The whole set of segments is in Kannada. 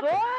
Stop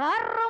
कर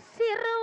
sirve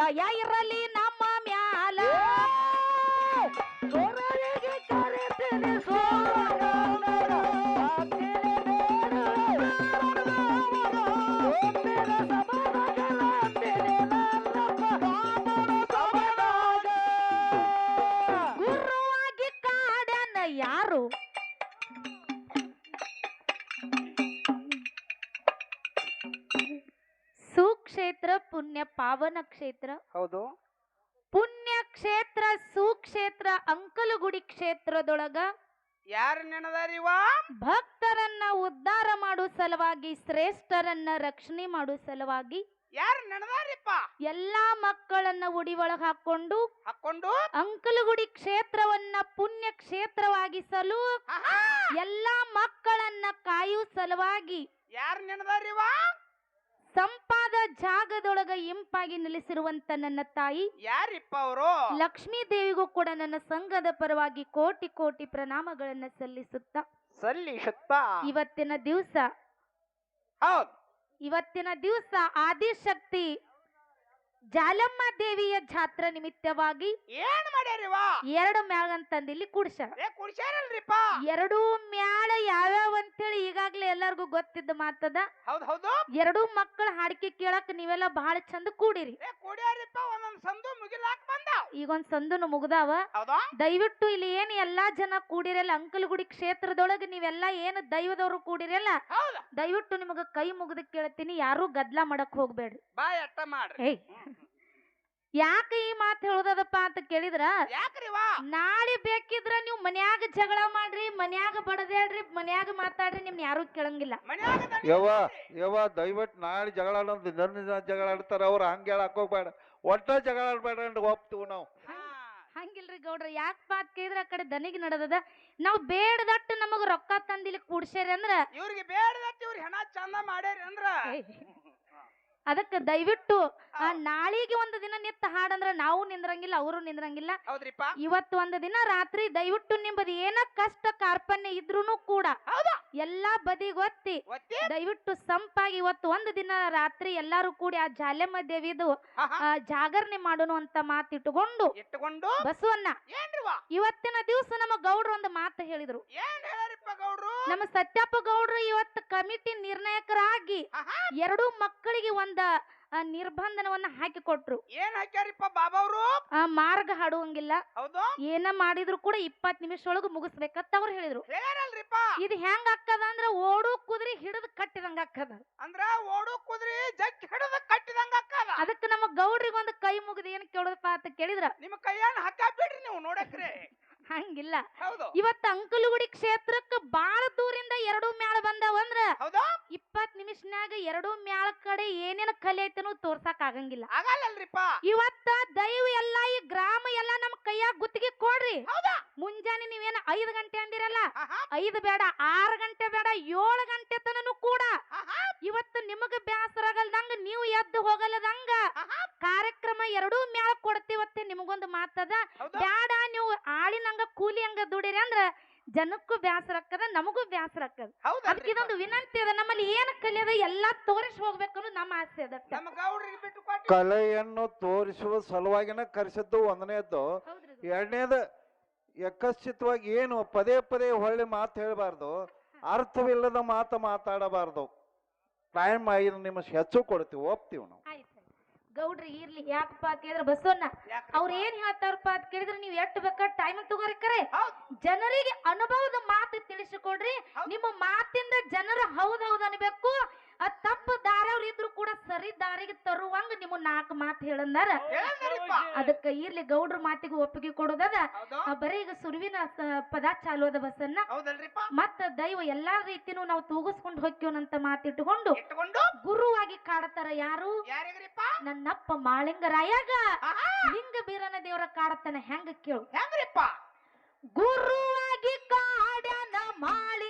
ದಯ ಇರಲಿ ನಮ್ಮ ಮ್ಯಾಲ. ಗುರುವಾಗಿ ಕಾಡನ ಸೋಮಗೌಡರ ಪುಣ್ಯ ಪಾವನ ಕ್ಷೇತ್ರ. ಹೌದು. ಪುಣ್ಯ ಕ್ಷೇತ್ರ ಸುಕ್ಷೇತ್ರ ಅಂಕಲುಗುಡಿ ಕ್ಷೇತ್ರದೊಳಗ ಯಾರು ನೆನದಾರಿವ ಭಕ್ತರನ್ನ ಉದ್ಧಾರ ಮಾಡೋ ಸಲುವಾಗಿ ಶ್ರೇಷ್ಠರನ್ನ ರಕ್ಷಣೆ ಮಾಡೋ ಸಲುವಾಗಿ ಯಾರು ನೆನದಾರಿಪ್ಪ ಎಲ್ಲಾ ಮಕ್ಕಳನ್ನ ಉಡಿ ಒಳಗ್ ಹಾಕೊಂಡು ಹಾಕೊಂಡು ಅಂಕಲುಗುಡಿ ಕ್ಷೇತ್ರವನ್ನ ಪುಣ್ಯ ಕ್ಷೇತ್ರವಾಗಿಸಲು ಎಲ್ಲಾ ಮಕ್ಕಳನ್ನ ಕಾಯುವ ಸಲುವಾಗಿ ಯಾರು ನೆನದಾರಿವ ಸಂಪಾದ ಜಾಗದೊಳಗ ಇಂಪಾಗಿ ನೆಲೆಸಿರುವಂತ ನನ್ನ ತಾಯಿ. ಯಾರಿಪ್ಪ ಅವರು? ಲಕ್ಷ್ಮೀ ದೇವಿಗೂ ಕೂಡ ನನ್ನ ಸಂಘದ ಪರವಾಗಿ ಕೋಟಿ ಕೋಟಿ ಪ್ರಣಾಮಗಳನ್ನ ಸಲ್ಲಿಸುತ್ತಾ. ಸಲ್ಲಿಸುತ್ತ? ಇವತ್ತಿನ ದಿವಸ. ಹೌದು. ಇವತ್ತಿನ ದಿವಸ ಆದಿಶಕ್ತಿ ಜಾಲಮ್ಮ ದೇವಿಯ ಜಾತ್ರಾ ನಿಮಿತ್ತವಾಗಿ ಏನ್ ಮಾಡ್ಯಾರಿವ ಎರಡು ಮ್ಯಾಳ ಅಂತಂದು ಇಲ್ಲಿ ಕುಡ್ಸ್ಯಾರ. ಏ ಕುಡ್ಸ್ಯಾರಲ್ರಿಪ್ಪ? ಎರಡೂ ಮ್ಯಾಳ ಯಾವ್ಯಾವ ಅಂತೇಳಿ ಈಗಾಗ್ಲೇ ಎಲ್ಲಾರ್ಗು ಗೊತ್ತಿದ್ದ ಮಾತದ. ಹೌದ್ ಹೌದು? ಎರಡೂ ಮಕ್ಕಳ ಹಾಡಿಕೆ ಕೇಳಕ್ ನೀವೆಲ್ಲ ಬಹಳ ಚಂದ ಕೂಡಿರಿ. ಏ ಕುಡಿಯಾರಿಪ್ಪ ಒಂದೊಂದ್ ಸಂದು ಮುಗಿಲಾಕ್ ಬಂದಾವ್ ಈಗೊಂದ್ ಸಂದುನು ಮುಗ್ದಾವ. ಹೌದಾ? ದಯವಿಟ್ಟು ಇಲ್ಲಿ ಏನ್ ಎಲ್ಲಾ ಜನ ಕೂಡಿರಲ್ಲ ಅಂಕಲಗುಡಿ ಕ್ಷೇತ್ರದೊಳಗೆ ನೀವೆಲ್ಲ ಏನು ದೈವದವರು ಕೂಡಿರಲ್ಲ ಹೌದ. ದಯವಿಟ್ಟು ನಿಮಗ ಕೈ ಮುಗಿದು ಕೇಳ್ತೀನಿ ಯಾರು ಗದ್ಲಾ ಮಾಡಕ್ ಹೋಗ್ಬೇಡ್ರಿ. ಬಾಯ್ ಅಟ್ಟ ಮಾಡ್ರಿ. ಏಯ್. ಯಾಕೆ ಈ ಮಾತು ಹೇಳುದದಪ್ಪ ಅಂತ ಕೇಳಿದ್ರ? ಯಾಕ್ರಿವ ನಾಳೆ ಬೇಕಿದ್ರ ನೀವು ಮನ್ಯಾಗ ಜಗಳ ಮಾಡ್ರಿ ಮನ್ಯಾಗ ಬಡದೇಳ್ರಿ ಮನ್ಯಾಗ ಮಾತಾಡ್ರಿ ನಿಮ್ನ ಯಾರು ಕೇಳಂಗಿಲ್ಲ. ಮನ್ಯಾಗ ದಣಿ ಯವ್ವ ಯವ್ವ ದಯವಿಟ್ಟು ನಾಳೆ ಜಗಳ ಆಡೋದು ನನ್ನ ದಿನ ಜಗಳ ಆಡ್ತಾರ ಅವ್ರು ಹಂಗೆ ಹೇಳಕ್ ಹೋಗ್ಬೇಡ. ಒಟ್ಟ ಜಗಳ ಆಡ್ಬೇಡ ಅಂತ ಹೋಗ್ತೀವಿ ನಾವು. ಹಾ. ಹಂಗಿಲ್ರಿ ಗೌಡ್ರ ಯಾಕೆ ಪಾತ್ ಕೇಳಿದ್ರ? ಆ ಕಡೆ ದನಿಗೆ ನಡೆದದ. ನಾವು ಬೇಡದಟ್ಟು ನಮಗ ರೊಕ್ಕ ತಂದಿಲ್ಲಿ ಕೂಡ್ಸ್ಯಾರಿ ಅಂದ್ರ. ಇವ್ರಿಗೆ ಬೇಡದಟ್ಟು ಇವ್ರಿಗೆ ಹೆಣ ಚಂದ ಮಾಡ್ಯಾರಿ ಅಂದ್ರ. ಅದಕ್ಕೆ ದಯವಿಟ್ಟು ಆ ನಾಳಿಗೆ ಒಂದು ದಿನ ನಿತ್ತ ಹಾಡಂದ್ರ ನಾವು ನಿಂದ್ರಂಗಿಲ್ಲ ಅವರು ನಿಂದ್ರಂಗಿಲ್ಲ. ಹೌದ್ರಿಪ್ಪ? ಇವತ್ತು ಒಂದು ದಿನ ರಾತ್ರಿ ದಯವಿಟ್ಟು ನಿಮ್ಮದು ಏನ ಕಷ್ಟ ಕಾರ್ಪಣ್ಯ ಇದ್ರೂನು ಕೂಡ ಹೌದಾ. ಎಲ್ಲಾ ಬದಿಗೊತ್ತಿ ಒತ್ತಿ ದಯವಿಟ್ಟು ಸಂಪಾಗಿ ಇವತ್ತು ಒಂದು ದಿನ ರಾತ್ರಿ ಎಲ್ಲಾರು ಕೂಡಿ ಆ ಜಾಲೆಮ್ಮ ದೇವಿದು ಹಾ, ಹಾ. ಆ, ಜಾಗರಣೆ ಮಾಡೋಣ ಅಂತ ಮಾತಿಟ್ಟುಕೊಂಡು ಇಟ್ಟುಕೊಂಡು? ಬಸವಣ್ಣ ಏನ್ರಿವ ಇವತ್ತಿನ ದಿವಸ ನಮ್ಮ ಗೌಡ್ರು ಒಂದು ಮಾತು ಹೇಳಿದ್ರು. ನಮ್ಮ ಸತ್ಯಪ್ಪ ಗೌಡ್ರು ಇವತ್ತು ಕಮಿಟಿ ನಿರ್ಣಾಯಕರಾಗಿ. ಎರಡು ಮಕ್ಕಳಿಗೆ ಒಂದ ನಿರ್ಬಂಧನವನ್ನ ಹಾಕಿ ಕೊಟ್ರು. ಏನ್ ಹಾಕ್ಯಾರಿಪ್ಪ ಬಾಬಾ ಅವರು ಮಾರ್ಗ ಹಾಡುವಂಗಿಲ್ಲ. ಹೌದು? ಏನ ಮಾಡಿದ್ರು ಕೂಡ ಇಪ್ಪತ್ ನಿಮಿಷ ಒಳಗ ಮುಗಿಸ್ಬೇಕಂತ ಅವ್ರು ಹೇಳಿದ್ರು. ಹೇಳ್ಯಾರಲ್ರಿಪ್ಪ ಇದು ಹೆಂಗ ಅಕ್ಕದ ಅಂದ್ರೆ ಓಡು ಕುದ್ರಿ ಹಿಡಿದು ಕಟ್ಟಿದಂಗ ಅಕ್ಕದ ಅಂದ್ರ ಓಡು ಕುದ್ರಿ ಜಗ್ ಹಿಡಿದ ಕಟ್ಟಿದಂಗ ಅಕ್ಕದ ಅದಕ್ಕೆ ನಮ್ಮ ಗೌಡ್ರಿಗೆ ಒಂದು ಕೈ ಮುಗಿದ ಏನ್ ಕೇಳೋದಪ್ಪ ಅಂತ ಕೇಳಿದ್ರ? ನಿಮ್ ಕೈಯನ್ನ ಹಾಕ ಬಿಡ್ರಿ ನೀವು ನೋಡಕ್ರಿ. ಹಂಗಿಲ್ಲ. ಇವತ್ತು ಅಂಕಲಗುಡಿ ಕ್ಷೇತ್ರಕ್ಕೆ ಬಾಳ ದೂರಿಂದ ಎರಡು ಮ್ಯಾಳ ಬಂದಾವ ಅಂದ್ರ ಇಪ್ಪತ್ ನಿಮಿಷನ್ಯಾಗ ಎರಡು ಮ್ಯಾಳ ಕಡೆ ಏನೇನ್ ಕಲೆ ಐತನೂ ತೋರ್ಸಕ್ ಆಗಂಗಿಲ್ಲ. ಇವತ್ತ ದೈವ ಎಲ್ಲ ಈ ಗ್ರಾಮ ಎಲ್ಲ ನಮ್ ಕೈಯಾಗ ಗುತ್ತಿಗೆ ಕೊಡ್ರಿ. ಮುಂಜಾನೆ ನೀವೇನ ಐದ್ ಗಂಟೆ ಅಂದಿರಲ್ಲ. ಐದು ಬೇಡ ಆರು ಗಂಟೆ ಬೇಡ ಏಳು ಗಂಟೆ ತನನು ಕೂಡ. ಇವತ್ತು ನಿಮಗ ಬ್ಯಾಸರಾಗಲ್ದಂಗ ನೀವು ಎದ್ದು ಹೋಗಲ್ಲದಂಗ. ಕಾರ್ಯಕ್ರಮ ಎರಡೂ ಮ್ಯಾಲ ಕೊಡ್ತೀವತ್ತೆ ನಿಮಗೊಂದು ಮಾತದ. ಬ್ಯಾಡ ನೀವು ಆಳಿನಂಗ ಕೂಲಿ ಹಂಗ ದುಡಿರಿ ಅಂದ್ರ ಜನಕ್ಕೂ ಬ್ಯಾಸರ ಆಕ್ಕದ ನಮಗೂ ಬ್ಯಾಸರ ಆಕ್ಕದ ಅದಕ್ಕೆ ಇದೊಂದು ವಿನಂತಿ ಅದ ನಮ್ಮಲ್ಲಿ ಏನ್ ಕಲಿಯದ ಎಲ್ಲಾ ತೋರಿಸ್ ಹೋಗ್ಬೇಕು ಅನ್ನೋ ನಮ್ಮ ಆಸೆ ಅದ. ನಮ್ಮ ಗೌಡ್ರಿಗೆ ಬಿಟ್ಟು ಕೊಟ್ಟು. ಕಲೆಯನ್ನು ತೋರಿಸುವ ಸಲುವಾಗಿನ ಕರೆಸಿದ್ದು ಒಂದನೇದ್ದು ಎರಡನೇದ ಎರಡನೇದು ಯಕಶ್ಚಿತವಾಗಿ ಏನು ಪದೇ ಪದೇ ಹೊಳ್ಳಿ ಮಾತು ಹೇಳಬಾರ್ದು ಅರ್ಥವಿಲ್ಲದ ಮಾತು ಮಾತಾಡಬಾರ್ದು. ಟೈಮ್ ಐದು ನಿಮ್ಮ ಹೆಚ್ಚು ಕೊಡ್ತೀವಿ ಒಪ್ತೀವಿ ನಾವು. ಆಯ್ತು ಗೌಡ್ರಿ ಇರ್ಲಿ ಯಾಕಪ್ಪ ಅಂತ ಕೇಳಿದ್ರೆ ಬಸವಣ್ಣ? ಅವ್ರ ಏನ್ ಹೇಳ್ತಾರಪ್ಪ ಅಂತ ಕೇಳಿದ್ರೆ ನೀವ್ ಎಷ್ಟ್ ಬೇಕಾದ ಟೈಮ್ ತಗೋರಿ ಕರೆ. ಜನರಿಗೆ ಅನುಭವದ ಮಾತು ತಿಳಿಸಿಕೊಡ್ರಿ. ನಿಮ್ಮ ಮಾತಿಂದ ಜನರು ಹೌದ್ ಹೌದ್ ಅನ್ಬೇಕು ಆ ತಪ್ಪು ದಾರವ್ರು ಇದ್ರು ಕೂಡ ಸರಿ ದಾರಿಗೆ ತರುವಂಗ ನಿಮ್ಮ ನಾಲ್ಕು ಮಾತು ಹೇಳಂದಾರ. ಹೇಳಿದ್ರಿಪ್ಪ. ಅದಕ್ಕ ಇರ್ಲಿ ಗೌಡ್ರ ಮಾತಿಗೆ ಒಪ್ಪಿಗೆ ಕೊಡೋದದ. ಆ ಬರೀ ಈಗ ಸುರುವಿನ ಪದ ಚಾಲು ಅದ ಬಸ್ಸನ್ನ ಹೌದಲ್ರಿಪ್ಪ. ಮತ್ತ ದೈವ ಎಲ್ಲಾ ರೀತಿನೂ ನಾವು ತೂಗಿಸ್ಕೊಂಡು ಹೊಕ್ಕಿವನಂತ ಮಾತಿಟ್ಟುಕೊಂಡು ಇಟ್ಟುಕೊಂಡು ಗುರುವಾಗಿ ಕಾಡತಾರ ಯಾರು? ಯಾರಿಗ್ರಿಪ್ಪ? ನನ್ನಪ್ಪ ಮಾಳಿಂಗರಾಯಾಗ. ಲಿಂಗ ಬೀರನ ದೇವರ ಕಾಡತನ ಹೆಂಗ ಕೇಳು. ಹೆಂಗ್ರಿಪ್ಪ? ಗುರುವಾಗಿ ಕಾಡನ ಮಾಳಿಂಗರಾಯಗ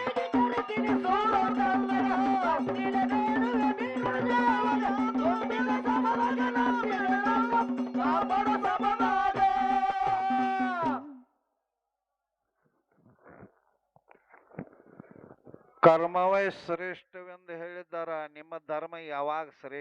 ಕರ್ಮವೇ ಶ್ರೇಷ್ಠವೆಂದು ಹೇಳಿದ್ದಾರೆ ನಿಮ್ಮ ಧರ್ಮ ಯಾವಾಗ ಶ್ರೇಷ್ಠ?